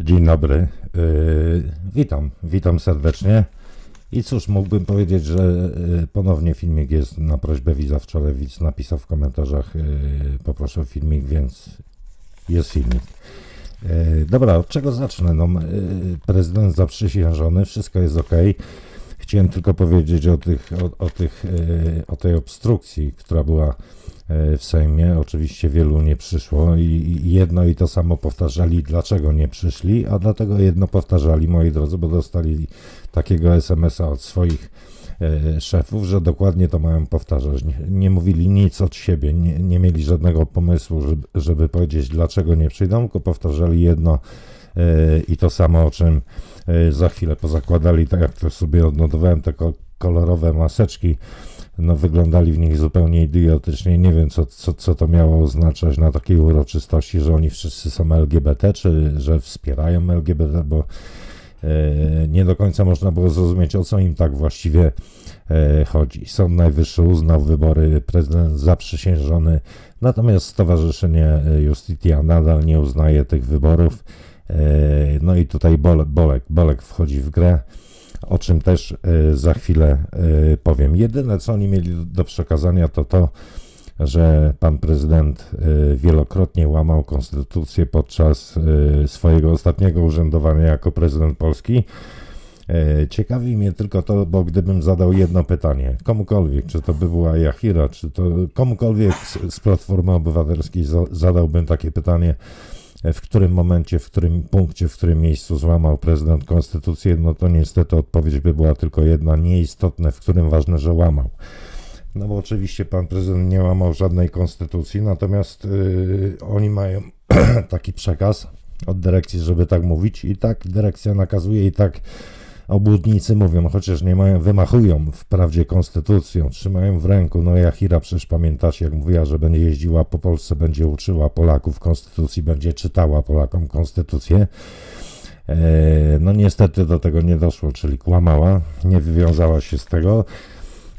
Dzień dobry. Yy, witam, witam serdecznie. I cóż, mógłbym powiedzieć, że yy, ponownie filmik jest na prośbę widza. Wczoraj widz napisał w komentarzach, yy, poproszę filmik, więc jest filmik. Yy, dobra, od czego zacznę? No, prezydent zaprzysiężony, wszystko jest ok. Chciałem tylko powiedzieć o, tych, o, o, tych, o tej obstrukcji, która była w Sejmie. Oczywiście wielu nie przyszło i, jedno i to samo powtarzali, dlaczego nie przyszli, a dlatego jedno powtarzali, moi drodzy, bo dostali takiego SMS-a od swoich e, szefów, że dokładnie to mają powtarzać. Nie, nie mówili nic od siebie, nie, nie mieli żadnego pomysłu, żeby, żeby powiedzieć, dlaczego nie przyjdą, tylko powtarzali jedno e, i to samo, o czym e, za chwilę pozakładali, tak jak to sobie odnotowałem, te ko- kolorowe maseczki, no wyglądali w nich zupełnie idiotycznie. Nie wiem, co, co, co to miało oznaczać na takiej uroczystości, że oni wszyscy są LGBT, czy że wspierają LGBT, bo e, nie do końca można było zrozumieć, o co im tak właściwie e, chodzi. Sąd Najwyższy uznał wybory, prezydent zaprzysiężony, natomiast Stowarzyszenie e, Justitia nadal nie uznaje tych wyborów. E, No i tutaj Bole- Bolek, Bolek wchodzi w grę, o czym też e, za chwilę e, powiem. Jedyne, co oni mieli do przekazania, to to, że pan prezydent e, wielokrotnie łamał konstytucję podczas swojego ostatniego urzędowania jako prezydent Polski. Ciekawi mnie tylko to, bo gdybym zadał jedno pytanie, komukolwiek, czy to by była Jachira, czy to komukolwiek z, z Platformy Obywatelskiej za, zadałbym takie pytanie, w którym momencie, w którym punkcie, w którym miejscu złamał prezydent konstytucję, no to niestety odpowiedź by była tylko jedna, nieistotne, w którym ważne, że łamał. No bo oczywiście pan prezydent nie łamał żadnej konstytucji, natomiast yy, oni mają taki przekaz od dyrekcji, żeby tak mówić i tak dyrekcja nakazuje i tak obłudnicy mówią, chociaż nie mają, wymachują wprawdzie konstytucją, trzymają w ręku, no Jachira przecież pamiętacie, jak mówiła, że będzie jeździła po Polsce, będzie uczyła Polaków konstytucji, będzie czytała Polakom konstytucję. E, No niestety do tego nie doszło, czyli kłamała, nie wywiązała się z tego.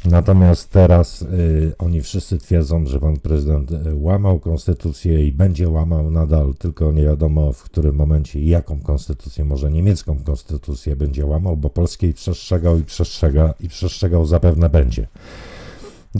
Natomiast teraz y, oni wszyscy twierdzą, że pan prezydent y, łamał konstytucję i będzie łamał nadal, tylko nie wiadomo w którym momencie jaką konstytucję, może niemiecką konstytucję będzie łamał, bo polskiej przestrzegał i przestrzega i przestrzegał zapewne będzie.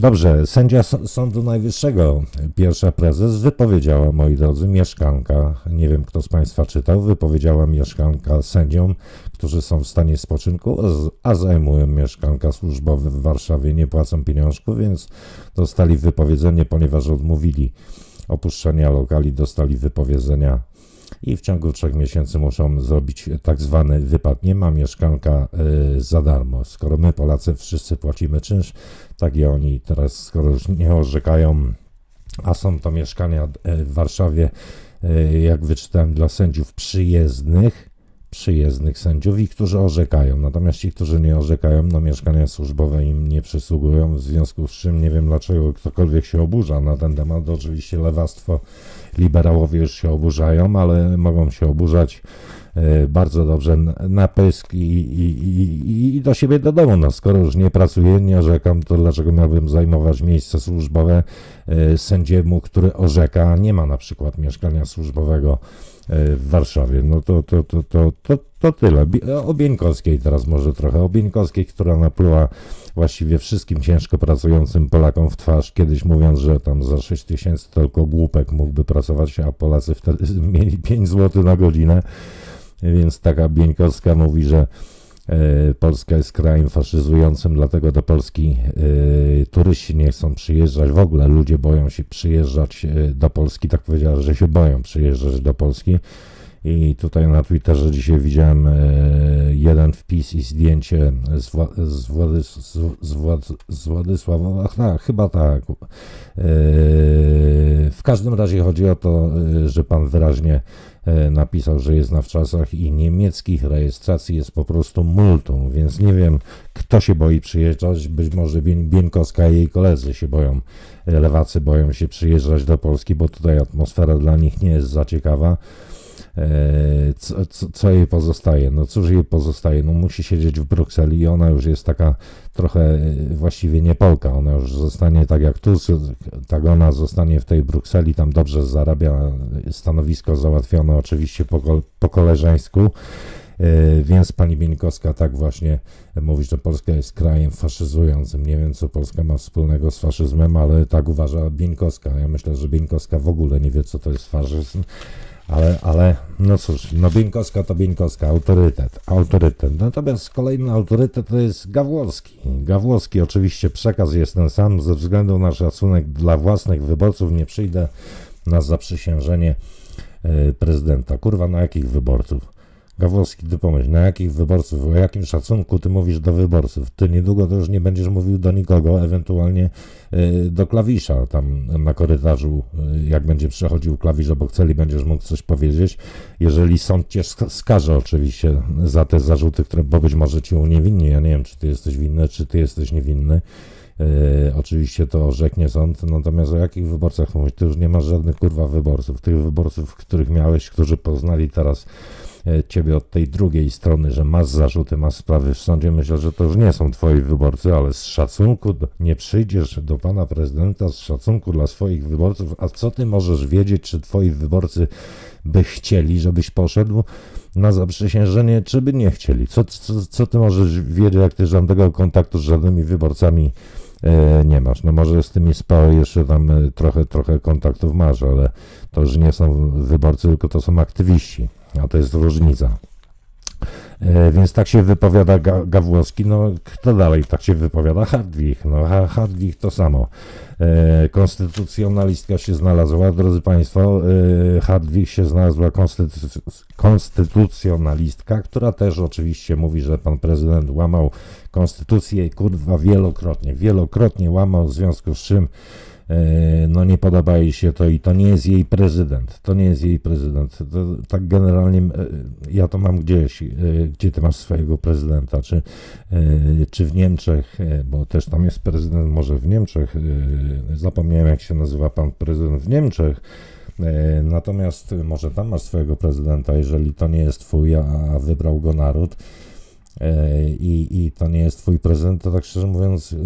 Dobrze, sędzia Sądu Najwyższego, pierwsza prezes, wypowiedziała, moi drodzy, mieszkanka, nie wiem kto z Państwa czytał, wypowiedziała mieszkanka sędziom, którzy są w stanie spoczynku, a zajmują mieszkanka służbowe w Warszawie, nie płacą pieniążków, więc dostali wypowiedzenie, ponieważ odmówili opuszczenia lokali, dostali wypowiedzenia i w ciągu trzech miesięcy muszą zrobić tak zwany wypad. Nie ma mieszkanka y, za darmo. Skoro my Polacy wszyscy płacimy czynsz, tak i oni teraz, skoro już nie orzekają, a są to mieszkania y, w Warszawie, y, jak wyczytałem, dla sędziów przyjezdnych, przyjezdnych sędziów i którzy orzekają. Natomiast ci, którzy nie orzekają, no mieszkania służbowe im nie przysługują, w związku z czym nie wiem dlaczego ktokolwiek się oburza na ten temat. Oczywiście lewactwo, liberałowie już się oburzają, ale mogą się oburzać bardzo dobrze na pysk i, i, i, i do siebie do domu. No, skoro już nie pracuję, nie orzekam, to dlaczego miałbym zajmować miejsce służbowe e, sędziemu, który orzeka, nie ma na przykład mieszkania służbowego e, w Warszawie. No to, to, to, to, to, to tyle. O Bieńkowskiej teraz może trochę. O Bieńkowskiej, która napluła właściwie wszystkim ciężko pracującym Polakom w twarz, kiedyś mówiąc, że tam za 6 tysięcy tylko głupek mógłby pracować, a Polacy wtedy mieli 5 zł na godzinę. Więc taka Bieńkowska mówi, że e, Polska jest krajem faszyzującym, dlatego do Polski e, turyści nie chcą przyjeżdżać. W ogóle ludzie boją się przyjeżdżać e, do Polski. Tak powiedziała, że się boją przyjeżdżać do Polski. I tutaj na Twitterze dzisiaj widziałem jeden wpis i zdjęcie z, z, Władys, z, z, Wład, z Władysława, ach, tak, chyba tak. W każdym razie chodzi o to, że pan wyraźnie napisał, że jest na wczasach i niemieckich rejestracji jest po prostu multum, więc nie wiem, kto się boi przyjeżdżać, być może Bieńkowska i jej koledzy się boją, e, lewacy boją się przyjeżdżać do Polski, bo tutaj atmosfera dla nich nie jest za ciekawa. E, co, co, jej pozostaje? No cóż jej pozostaje? No musi siedzieć w Brukseli i ona już jest taka trochę e, właściwie nie Polka. Ona już zostanie tak jak Tusk, tak ona zostanie w tej Brukseli, tam dobrze zarabia, stanowisko załatwione oczywiście po, po koleżeńsku. E, Więc pani Bieńkowska tak właśnie mówi, że Polska jest krajem faszyzującym. Nie wiem, co Polska ma wspólnego z faszyzmem, ale tak uważa Bieńkowska. Ja myślę, że Bieńkowska w ogóle nie wie, co to jest faszyzm. Ale, ale, no cóż, no Bieńkowska to Bieńkowska, autorytet, autorytet. Natomiast kolejny autorytet to jest Gawłowski. Gawłowski oczywiście przekaz jest ten sam, ze względu na szacunek dla własnych wyborców nie przyjdę na zaprzysiężenie e, prezydenta. Kurwa, na jakich wyborców? Gawłowski, ty pomyśl, na jakich wyborców, o jakim szacunku ty mówisz do wyborców? Ty niedługo to już nie będziesz mówił do nikogo, ewentualnie y, do klawisza tam na korytarzu, y, jak będzie przechodził klawisz obok celi, będziesz mógł coś powiedzieć. Jeżeli sąd cię sk- skaże oczywiście za te zarzuty, które, bo być może cię uniewinni, ja nie wiem, czy ty jesteś winny, czy ty jesteś niewinny. E, oczywiście to orzeknie sąd, natomiast o jakich wyborcach mówisz? Ty już nie masz żadnych kurwa wyborców. Tych wyborców, których miałeś, którzy poznali teraz ciebie od tej drugiej strony, że masz zarzuty, masz sprawy w sądzie, myślę, że to już nie są twoi wyborcy, ale z szacunku nie przyjdziesz do pana prezydenta z szacunku dla swoich wyborców, a co ty możesz wiedzieć, czy twoi wyborcy by chcieli, żebyś poszedł na zaprzysiężenie, czy by nie chcieli? Co, co, co ty możesz wiedzieć, jak ty żadnego kontaktu z żadnymi wyborcami e, nie masz. No może z tymi SPO jeszcze tam e, trochę, trochę kontaktów masz, ale to już nie są wyborcy, tylko to są aktywiści, a to jest różnica. E, więc tak się wypowiada Ga Gawłowski, no kto dalej tak się wypowiada? Hardwig, no ha Hardwig to samo. E, konstytucjonalistka się znalazła, drodzy Państwo, e, Hardwig się znalazła konstytu konstytucjonalistka, która też oczywiście mówi, że pan prezydent łamał konstytucję i kurwa wielokrotnie, wielokrotnie łamał, w związku z czym no nie podoba jej się to i to nie jest jej prezydent, to nie jest jej prezydent. To, tak generalnie e, ja to mam gdzieś, e, gdzie ty masz swojego prezydenta, czy, e, czy w Niemczech, e, bo też tam jest prezydent, może w Niemczech, e, zapomniałem jak się nazywa pan prezydent w Niemczech, E, Natomiast może tam masz swojego prezydenta, jeżeli to nie jest twój, a wybrał go naród. E, i, i to nie jest twój prezydent, to tak szczerze mówiąc, e,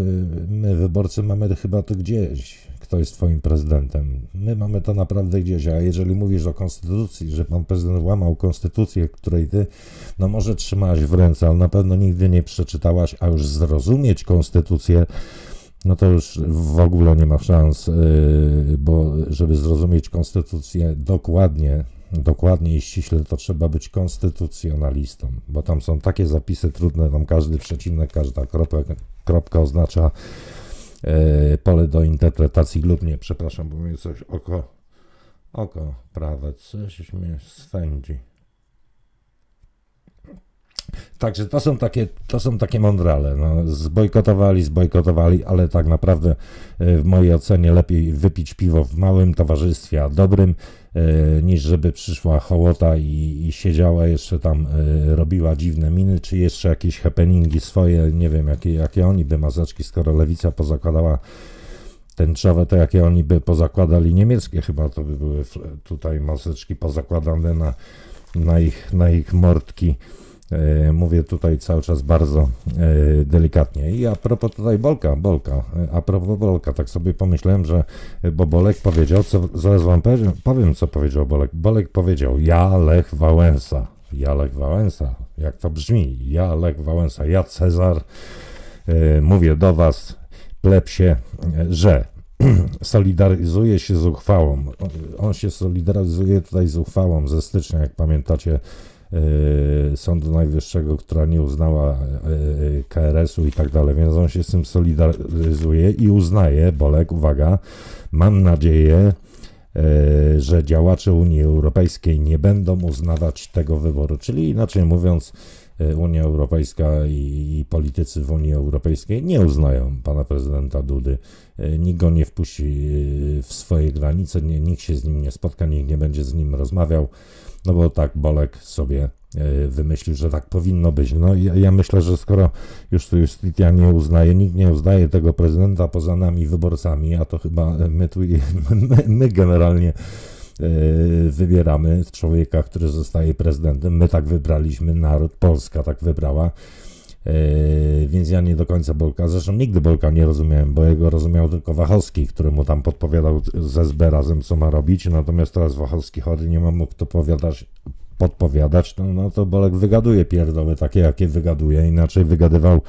my wyborcy mamy chyba to gdzieś, kto jest twoim prezydentem. My mamy to naprawdę gdzieś, a jeżeli mówisz o konstytucji, że pan prezydent łamał konstytucję, której ty, no może trzymałaś w ręce, ale na pewno nigdy nie przeczytałaś, a już zrozumieć konstytucję, no to już w ogóle nie ma szans, yy, bo żeby zrozumieć konstytucję dokładnie, dokładnie i ściśle, to trzeba być konstytucjonalistą, bo tam są takie zapisy trudne, tam każdy przecinek, każda kropka, kropka oznacza pole do interpretacji lub nie. Przepraszam, bo mnie coś oko, oko prawe, coś mnie swędzi. Także to są takie, to są takie mądrale. No, zbojkotowali, zbojkotowali, ale tak naprawdę e, w mojej ocenie lepiej wypić piwo w małym towarzystwie, a dobrym, e, niż żeby przyszła hołota i, i siedziała jeszcze tam, e, robiła dziwne miny, czy jeszcze jakieś happeningi swoje, nie wiem jakie, jakie oni by mazeczki, skoro lewica pozakładała tęczowe, to jakie oni by pozakładali niemieckie chyba, to by były tutaj maseczki pozakładane na, na, ich, na ich mordki. E, Mówię tutaj cały czas bardzo e, delikatnie. I a propos tutaj Bolka, Bolka, e, a propos Bolka, tak sobie pomyślałem, że bo Bolek powiedział, co, zaraz wam powiem, co powiedział Bolek. Bolek powiedział, ja Lech Wałęsa, ja Lech Wałęsa, jak to brzmi, ja Lech Wałęsa, ja Cezar, mówię do was, plebsie, e, że solidaryzuje się z uchwałą. On się solidaryzuje tutaj z uchwałą ze stycznia, jak pamiętacie, Sądu Najwyższego, która nie uznała e, KRS-u i tak dalej, więc on się z tym solidaryzuje i uznaje, Bolek, uwaga, mam nadzieję, że działacze Unii Europejskiej nie będą uznawać tego wyboru. Czyli inaczej mówiąc, Unia Europejska i, i politycy w Unii Europejskiej nie uznają pana prezydenta Dudy. E, Nikt go nie wpuści e, w swoje granice, nie, nikt się z nim nie spotka, nikt nie będzie z nim rozmawiał, no bo tak Bolek sobie wymyślił, że tak powinno być. No ja, ja myślę, że skoro już tu Justitia nie uznaje, nikt nie uznaje tego prezydenta poza nami wyborcami, a to chyba my tu, my, my generalnie wybieramy człowieka, który zostaje prezydentem. My tak wybraliśmy, naród, Polska tak wybrała. Yy, więc ja nie do końca Bolka, zresztą nigdy Bolka nie rozumiałem, bo jego rozumiał tylko Wachowski, który mu tam podpowiadał ze SB razem, co ma robić, natomiast teraz Wachowski chory nie ma mu kto powiadać, podpowiadać, no, no to Bolek wygaduje pierdoły takie, jakie wygaduje, inaczej wygadywał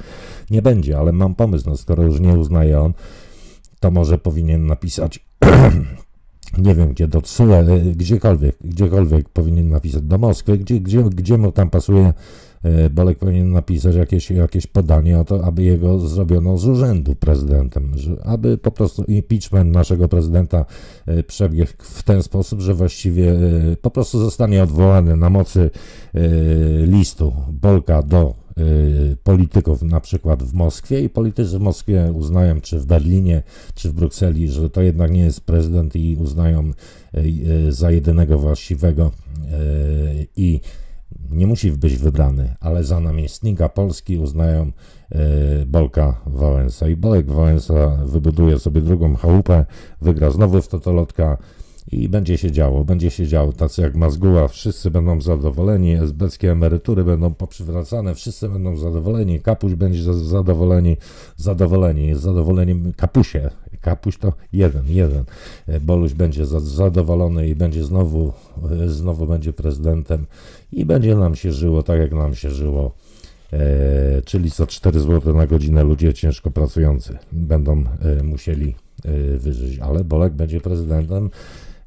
nie będzie, ale mam pomysł, no skoro już nie uznaje on, to może powinien napisać nie wiem gdzie, do TSUE, yy, gdziekolwiek, gdziekolwiek powinien napisać, do Moskwy, gdzie, gdzie, gdzie mu tam pasuje E, Bolek powinien napisać jakieś, jakieś podanie o to, aby jego zrobiono z urzędu prezydentem, że, aby po prostu impeachment naszego prezydenta e, przebiegł w ten sposób, że właściwie e, po prostu zostanie odwołany na mocy listu Bolka do polityków na przykład w Moskwie i politycy w Moskwie uznają, czy w Berlinie, czy w Brukseli, że to jednak nie jest prezydent i uznają za jedynego właściwego i nie musi być wybrany, ale za namiestnika Polski uznają Bolka Wałęsa. I Bolek Wałęsa wybuduje sobie drugą chałupę, wygra znowu w Totolotka i będzie się działo, będzie się działo. Tacy jak Mazguła, wszyscy będą zadowoleni, esbeckie emerytury będą poprzywracane, wszyscy będą zadowoleni, Kapuś będzie zadowoleni, zadowoleni, zadowoleniem Kapusie. Kapuś to jeden, jeden. E, Boluś będzie zadowolony i będzie znowu, e, znowu będzie prezydentem i będzie nam się żyło tak, jak nam się żyło. E, czyli co 4 zł na godzinę ludzie ciężko pracujący będą musieli wyżyć, ale Bolek będzie prezydentem.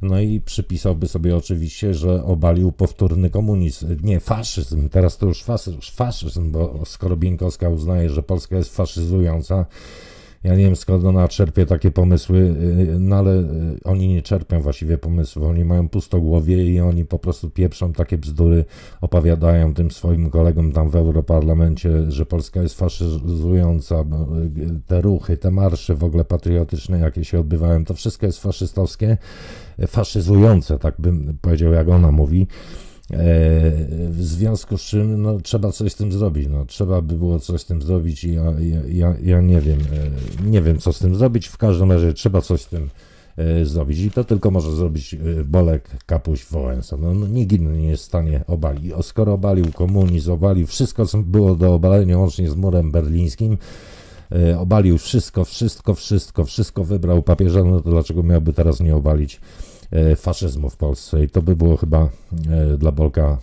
No i przypisałby sobie oczywiście, że obalił powtórny komunizm, nie faszyzm, teraz to już faszyzm, faszyzm bo skoro Bieńkowska uznaje, że Polska jest faszyzująca, ja nie wiem skąd ona czerpie takie pomysły, y, no ale y, oni nie czerpią właściwie pomysłów, oni mają pustogłowie i oni po prostu pieprzą takie bzdury, opowiadają tym swoim kolegom tam w Europarlamencie, że Polska jest faszyzująca, y, te ruchy, te marsze w ogóle patriotyczne, jakie się odbywają, to wszystko jest faszystowskie, faszyzujące, tak bym powiedział, jak ona mówi. E, w związku z czym no, trzeba coś z tym zrobić. No, trzeba by było coś z tym zrobić i ja, ja, ja nie wiem, e, nie wiem co z tym zrobić. W każdym razie trzeba coś z tym e, zrobić i to tylko może zrobić Bolek, Kapuś, Wałęsa. No, no, nikt inny nie jest w stanie obalić. O, skoro obalił komunizm, obalił wszystko, co było do obalenia, łącznie z murem berlińskim, obalił wszystko, wszystko, wszystko, wszystko wybrał papieża, no to dlaczego miałby teraz nie obalić faszyzmu w Polsce. I to by było chyba e, dla Bolka,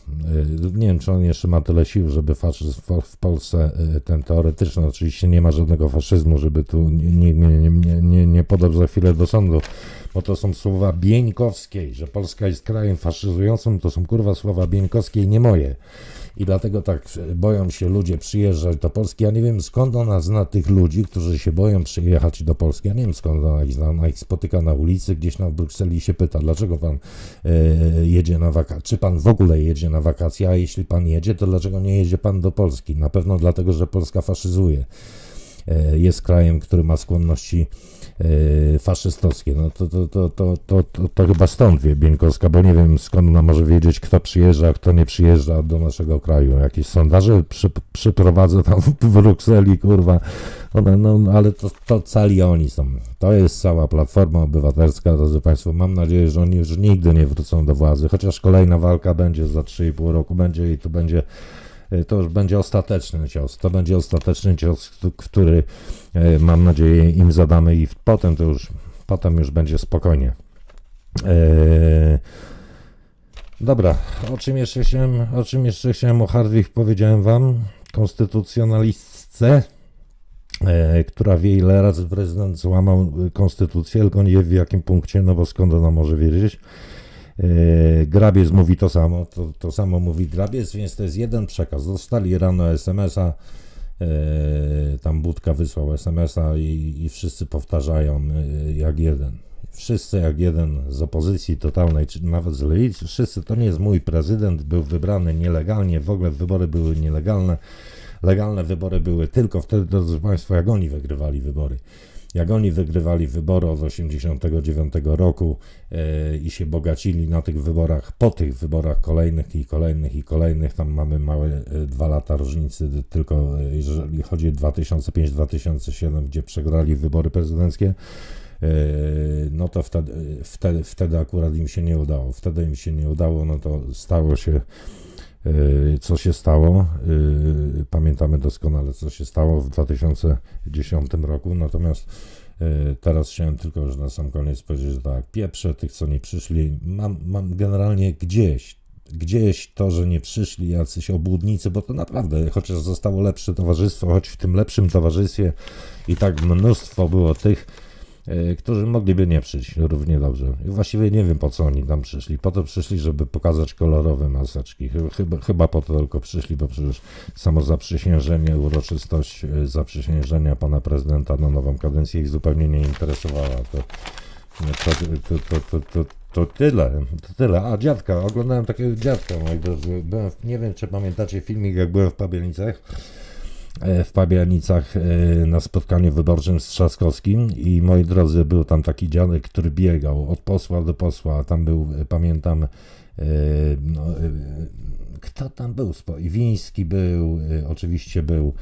e, nie wiem czy on jeszcze ma tyle sił, żeby faszyzm w Polsce, ten teoretyczny, oczywiście nie ma żadnego faszyzmu, żeby tu nikt mnie nie, nie, nie, nie podał za chwilę do sądu, bo to są słowa Bieńkowskiej, że Polska jest krajem faszyzującym, to są kurwa słowa Bieńkowskiej, nie moje i dlatego tak boją się ludzie przyjeżdżać do Polski. Ja nie wiem skąd ona zna tych ludzi, którzy się boją przyjechać do Polski. Ja nie wiem skąd ona ich zna. Ona ich spotyka na ulicy, gdzieś na Brukseli i się pyta, dlaczego pan e, jedzie na wakacje, czy pan w ogóle jedzie na wakacje, a jeśli pan jedzie, to dlaczego nie jedzie pan do Polski? Na pewno dlatego, że Polska faszyzuje. E, jest krajem, który ma skłonności faszystowskie. No to, to, to, to, to, to, to chyba stąd wie Bieńkowska, bo nie wiem skąd ona może wiedzieć, kto przyjeżdża, kto nie przyjeżdża do naszego kraju. Jakieś sondaże przy, przyprowadzę tam w Brukseli, kurwa. One, no, ale to, to cali oni są. To jest cała Platforma Obywatelska, drodzy Państwo. Mam nadzieję, że oni już nigdy nie wrócą do władzy, chociaż kolejna walka będzie za 3,5 roku, będzie i to będzie to już będzie ostateczny cios. To będzie ostateczny cios, który e, mam nadzieję im zadamy i potem to już, potem już będzie spokojnie. Eee, dobra, o czym jeszcze chciałem, o czym jeszcze chciałem o Hardwick powiedziałem wam, konstytucjonalistce, e, która wie ile razy prezydent złamał konstytucję, tylko nie wie w jakim punkcie, no bo skąd ona może wiedzieć. E, Grabiec mówi to samo, to, to samo mówi Grabiec, więc to jest jeden przekaz. Dostali rano SMS-a, e, tam Budka wysłał SMS-a i, i wszyscy powtarzają e, jak jeden. Wszyscy jak jeden z opozycji totalnej, czy nawet z lewicy, wszyscy, to nie jest mój prezydent, był wybrany nielegalnie, w ogóle wybory były nielegalne. Legalne wybory były tylko wtedy, drodzy Państwo, jak oni wygrywali wybory jak oni wygrywali wybory od 1989 roku e, i się bogacili na tych wyborach, po tych wyborach kolejnych i kolejnych i kolejnych, tam mamy małe e, dwa lata różnicy, tylko e, jeżeli chodzi o 2005-2007, gdzie przegrali wybory prezydenckie, no to wtedy, wtedy, wtedy akurat im się nie udało. Wtedy im się nie udało, no to stało się co się stało. Pamiętamy doskonale, co się stało w 2010 roku. Natomiast teraz chciałem tylko już na sam koniec powiedzieć, że tak, pieprze tych, co nie przyszli. Mam, mam generalnie gdzieś gdzieś to, że nie przyszli jacyś obłudnicy, bo to naprawdę, chociaż zostało lepsze towarzystwo, choć w tym lepszym towarzystwie i tak mnóstwo było tych, którzy mogliby nie przyjść równie dobrze. I właściwie nie wiem po co oni tam przyszli. Po to przyszli, żeby pokazać kolorowe maseczki. Chyba, chyba po to tylko przyszli, bo przecież samo zaprzysiężenie, uroczystość e, zaprzysiężenia pana prezydenta na nową kadencję ich zupełnie nie interesowała. To, to, to, to, to, tyle, to tyle. A dziadka, oglądałem takiego dziadka, moi drodzy. Byłem, nie wiem, czy pamiętacie filmik, jak byłem w Pabianicach. W Pabianicach na spotkaniu wyborczym z Trzaskowskim i moi drodzy, był tam taki dziadek, który biegał od posła do posła. Tam był, pamiętam, no, kto tam był? Iwiński był, oczywiście był.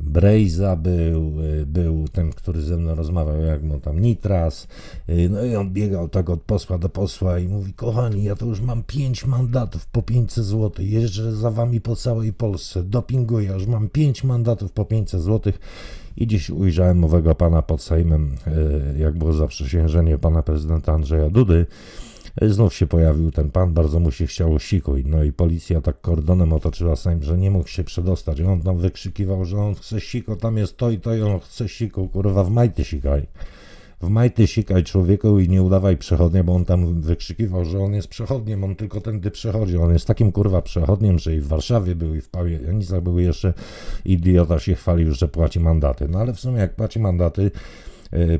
Brejza był, y, był ten, który ze mną rozmawiał, jak mu tam Nitras. Y, no i on biegał tak od posła do posła i mówi: Kochani, ja to już mam pięć mandatów po 500 zł. Jeżdżę za wami po całej Polsce, dopinguję, już mam pięć mandatów po 500 zł. I dziś ujrzałem owego pana pod Sejmem, y, jak było zaprzysiężenie pana prezydenta Andrzeja Dudy. Znów się pojawił ten pan, bardzo mu się chciało sikuj. No i policja tak kordonem otoczyła Sejm, że nie mógł się przedostać. I on tam wykrzykiwał, że on chce siko, tam jest to i to i on chce siku, kurwa, w majty sikaj. W majty sikaj człowieku i nie udawaj przechodnia, bo on tam wykrzykiwał, że on jest przechodniem, on tylko tędy przechodzi. On jest takim kurwa przechodniem, że i w Warszawie był i w Pawianicach był jeszcze idiota się chwalił, że płaci mandaty. No ale w sumie jak płaci mandaty,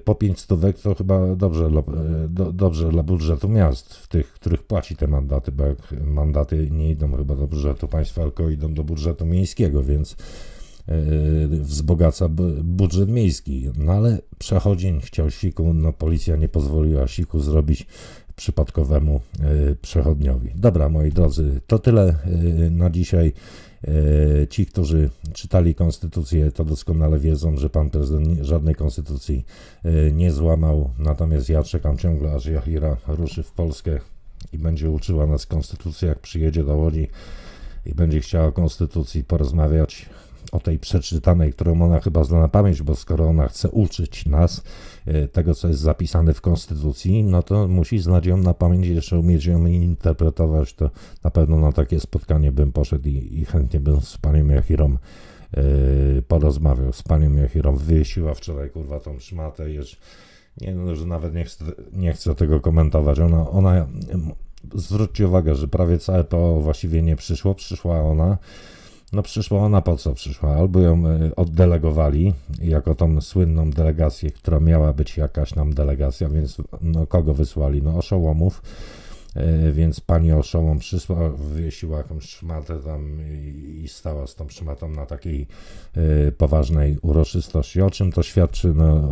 po 5 stówek to chyba dobrze, e, do, dobrze dla budżetu miast, w tych, których płaci te mandaty, bo jak mandaty nie idą chyba do budżetu państwa, tylko idą do budżetu miejskiego, więc e, wzbogaca budżet miejski. No ale przechodzień chciał siku, no policja nie pozwoliła siku zrobić przypadkowemu przechodniowi. Dobra, moi drodzy, to tyle na dzisiaj. E, ci, którzy czytali konstytucję, to doskonale wiedzą, że pan prezydent żadnej konstytucji e, nie złamał. Natomiast ja czekam ciągle, aż Jahira ruszy w Polskę i będzie uczyła nas konstytucji, jak przyjedzie do Łodzi i będzie chciała o konstytucji porozmawiać o tej przeczytanej, którą ona chyba zna na pamięć, bo skoro ona chce uczyć nas e, tego, co jest zapisane w Konstytucji, no to musi znać ją na pamięć jeszcze umieć ją interpretować, to na pewno na takie spotkanie bym poszedł i, i chętnie bym z panią Jachirą yy, porozmawiał. Z panią Jachirą wysiła wczoraj, kurwa, tą szmatę, już nie, no, że nawet nie chcę, nie chcę tego komentować. Ona, ona, zwróćcie uwagę, że prawie całe to właściwie nie przyszło, przyszła ona, no przyszła ona po co przyszła? Albo ją e, oddelegowali jako tą słynną delegację, która miała być jakaś nam delegacja, więc no kogo wysłali? No oszołomów. E, więc pani oszołom przyszła, wywiesiła jakąś szmatę tam i, stała z tą szmatą na takiej e, poważnej uroczystości. O czym to świadczy? No,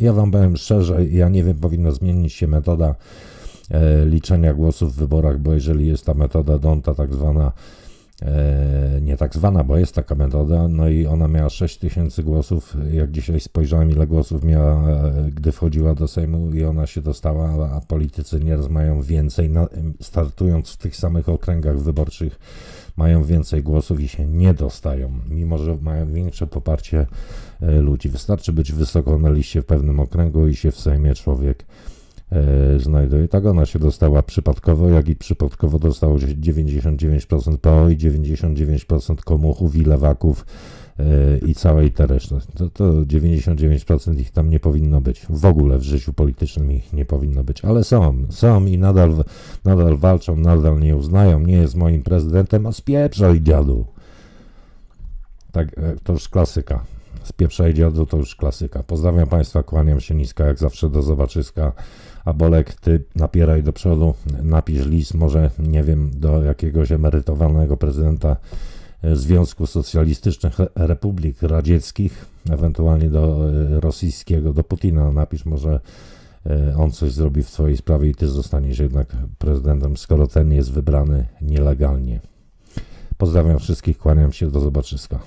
ja wam powiem szczerze, ja nie wiem, powinna zmienić się metoda liczenia głosów w wyborach, bo jeżeli jest ta metoda Donta, tak zwana nie tak zwana, bo jest taka metoda, no i ona miała 6 tysięcy głosów. Jak dzisiaj spojrzałem, ile głosów miała, e, gdy wchodziła do Sejmu i ona się dostała, a politycy nieraz mają więcej, startując w tych samych okręgach wyborczych, mają więcej głosów i się nie dostają, mimo że mają większe poparcie e, ludzi. Wystarczy być wysoko na liście w pewnym okręgu i się w Sejmie człowiek e, znajduje. Tak ona się dostała przypadkowo, jak i przypadkowo dostało się 99% PO i 99% komuchów i lewaków e, i całej te reszty. To, to 99% ich tam nie powinno być. W ogóle w życiu politycznym ich nie powinno być, ale są, są i nadal, nadal walczą, nadal nie uznają, nie jest moim prezydentem, a spieprzaj dziadu. Tak, e, to już klasyka. Spieprzaj dziadu to już klasyka. Pozdrawiam Państwa, kłaniam się nisko, jak zawsze do zobaczyska a Bolek, ty napieraj do przodu, napisz list, może, nie wiem, do jakiegoś emerytowanego prezydenta e, Związku Socjalistycznych Republik Radzieckich, ewentualnie do e, rosyjskiego, do Putina napisz, może e, on coś zrobi w swojej sprawie i ty zostaniesz jednak prezydentem, skoro ten jest wybrany nielegalnie. Pozdrawiam wszystkich, kłaniam się, do zobaczyska.